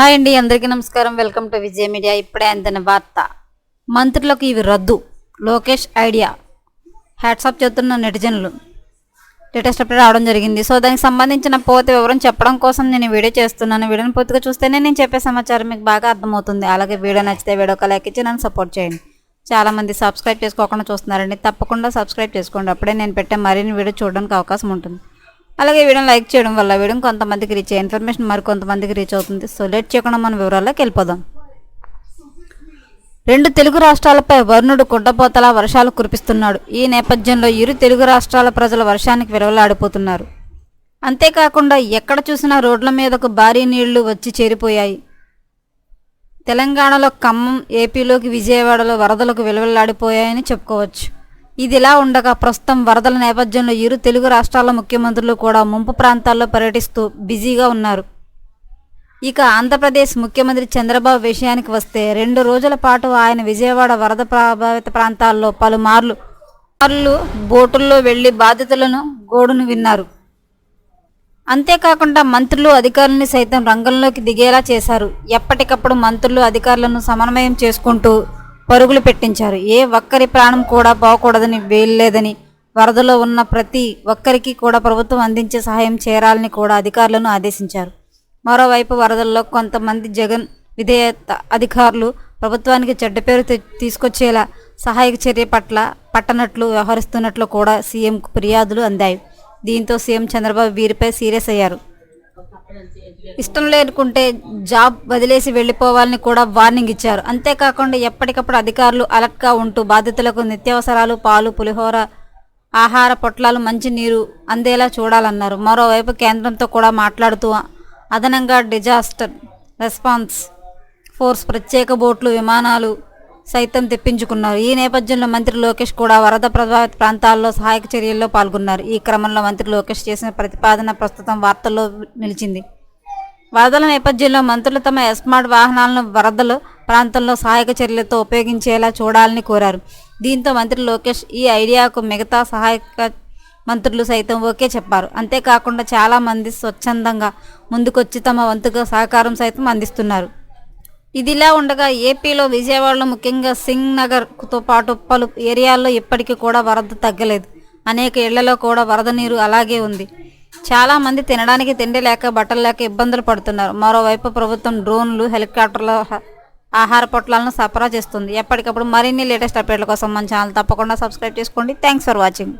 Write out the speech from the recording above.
Hi అండి అందరికీ నమస్కారం. Welcome to Vijaya media. ఇప్పుడే అందిన వార్త. మంత్రులకు ఇవి రద్దు. లోకేష్ ఐడియా. హ్యాట్సాప్ చేస్తున్న నెటిజన్లు. లేటెస్ట్ అప్డేట్ రావడం జరిగింది. సో దానికి సంబంధించిన పూర్తి వివరం చెప్పడం కోసం నేను వీడియో చేస్తున్నాను. వీడియోని పూర్తిగా చూస్తేనే నేను చెప్పే సమాచారం మీకు బాగా అర్థమవుతుంది. అలాగే వీడియో నచ్చితే వీడియో లైక్ ఇచ్చి నన్ను సపోర్ట్ చేయండి. చాలామంది సబ్స్క్రైబ్ చేసుకోకుండా చూస్తున్నారండి. తప్పకుండా సబ్స్క్రైబ్ చేసుకోండి. అప్పుడే నేను పెట్టే మరిన్ని వీడియో చూడడానికి అవకాశం ఉంటుంది. అలాగే వీడియోని లైక్ చేయడం వల్ల వీడియో కొంతమందికి రీచ్ అయ్యే ఇన్ఫర్మేషన్ మరి కొంతమందికి రీచ్ అవుతుంది సో లేట్ చేయకుండా మన వివరాల్లోకి వెళ్ళిపోదాం. రెండు తెలుగు రాష్ట్రాలపై వరుణుడు గుడ్డపోతలా వర్షాలు కురిపిస్తున్నాడు. ఈ నేపథ్యంలో ఇరు తెలుగు రాష్ట్రాల ప్రజలు వర్షానికి విలువలాడిపోతున్నారు. అంతేకాకుండా ఎక్కడ చూసినా రోడ్ల మీదకు భారీ నీళ్ళు వచ్చి చేరిపోయాయి. తెలంగాణలో ఖమ్మం ఏపీలోకి విజయవాడలో వరదలకు విలువలాడిపోయాయని చెప్పుకోవచ్చు. ఇదిలా ఉండగా ప్రస్తుతం వరదల నేపథ్యంలో ఇరు తెలుగు రాష్ట్రాల ముఖ్యమంత్రులు కూడా ముంపు ప్రాంతాల్లో పర్యటిస్తూ బిజీగా ఉన్నారు. ఇక ఆంధ్రప్రదేశ్ ముఖ్యమంత్రి చంద్రబాబు విషయానికి వస్తే రెండు రోజుల పాటు ఆయన విజయవాడ వరద ప్రభావిత ప్రాంతాల్లో పలుమార్లు మార్లు బోటుల్లో వెళ్ళి బాధితులను గోడును విన్నారు. అంతేకాకుండా మంత్రులు అధికారులని సైతం రంగంలోకి దిగేలా చేశారు. ఎప్పటికప్పుడు మంత్రులు అధికారులను సమన్వయం చేసుకుంటూ పరుగులు పెట్టించారు. ఏ ఒక్కరి ప్రాణం కూడా పోకూడదని వేయలేదని వరదలో ఉన్న ప్రతి ఒక్కరికి కూడా ప్రభుత్వం అందించే సహాయం చేరాలని కూడా అధికారులను ఆదేశించారు. మరోవైపు వరదల్లో కొంతమంది జగన్ విధేయత అధికారులు ప్రభుత్వానికి చెడ్డ పేరు తీసుకొచ్చేలా సహాయక చర్య పట్ల పట్టనట్లు వ్యవహరిస్తున్నట్లు కూడా సీఎంకు ఫిర్యాదులు అందాయి. దీంతో సీఎం చంద్రబాబు వీరిపై సీరియస్ అయ్యారు. ఇష్టం లేనుకుంటే జాబ్ వదిలేసి వెళ్ళిపోవాలని కూడా వార్నింగ్ ఇచ్చారు. అంతేకాకుండా ఎప్పటికప్పుడు అధికారులు అలర్ట్గా ఉంటూ బాధితులకు నిత్యావసరాలు పాలు పులిహోర ఆహార పొట్లాలు మంచినీరు అందేలా చూడాలన్నారు. మరోవైపు కేంద్రంతో కూడా మాట్లాడుతూ అదనంగా డిజాస్టర్ రెస్పాన్స్ ఫోర్స్ ప్రత్యేక బోట్లు విమానాలు సైతం తెప్పించుకున్నారు. ఈ నేపథ్యంలో మంత్రి లోకేష్ కూడా వరద ప్రభావిత ప్రాంతాల్లో సహాయక చర్యల్లో పాల్గొన్నారు. ఈ క్రమంలో మంత్రి లోకేష్ చేసిన ప్రతిపాదన ప్రస్తుతం వార్తల్లో నిలిచింది. వరదల నేపథ్యంలో మంత్రులు తమ ఎస్మార్ట్ వాహనాలను వరదలు ప్రాంతంలో సహాయక చర్యలతో ఉపయోగించేలా చూడాలని కోరారు. దీంతో మంత్రి లోకేష్ ఈ ఐడియాకు మిగతా సహాయక మంత్రులు సైతం ఓకే చెప్పారు. అంతేకాకుండా చాలామంది స్వచ్ఛందంగా ముందుకొచ్చి తమ వంతుగా సహకారం సైతం అందిస్తున్నారు. ఇదిలా ఉండగా ఏపీలో విజయవాడలో ముఖ్యంగా సింగ్ నగర్తో పాటు పలు ఏరియాల్లో ఇప్పటికీ కూడా వరద తగ్గలేదు. అనేక ఇళ్ళలో కూడా వరద నీరు అలాగే ఉంది. చాలామంది తినడానికి తిండి లేక బట్టలు లేక ఇబ్బందులు పడుతున్నారు. మరోవైపు ప్రభుత్వం డ్రోన్లు హెలికాప్టర్ల ఆహార పొట్లాలను సరఫరా చేస్తుంది. ఎప్పటికప్పుడు మరిన్ని లేటెస్ట్ అప్డేట్ల కోసం మన ఛానల్ తప్పకుండా సబ్స్క్రైబ్ చేసుకోండి. Thanks for watching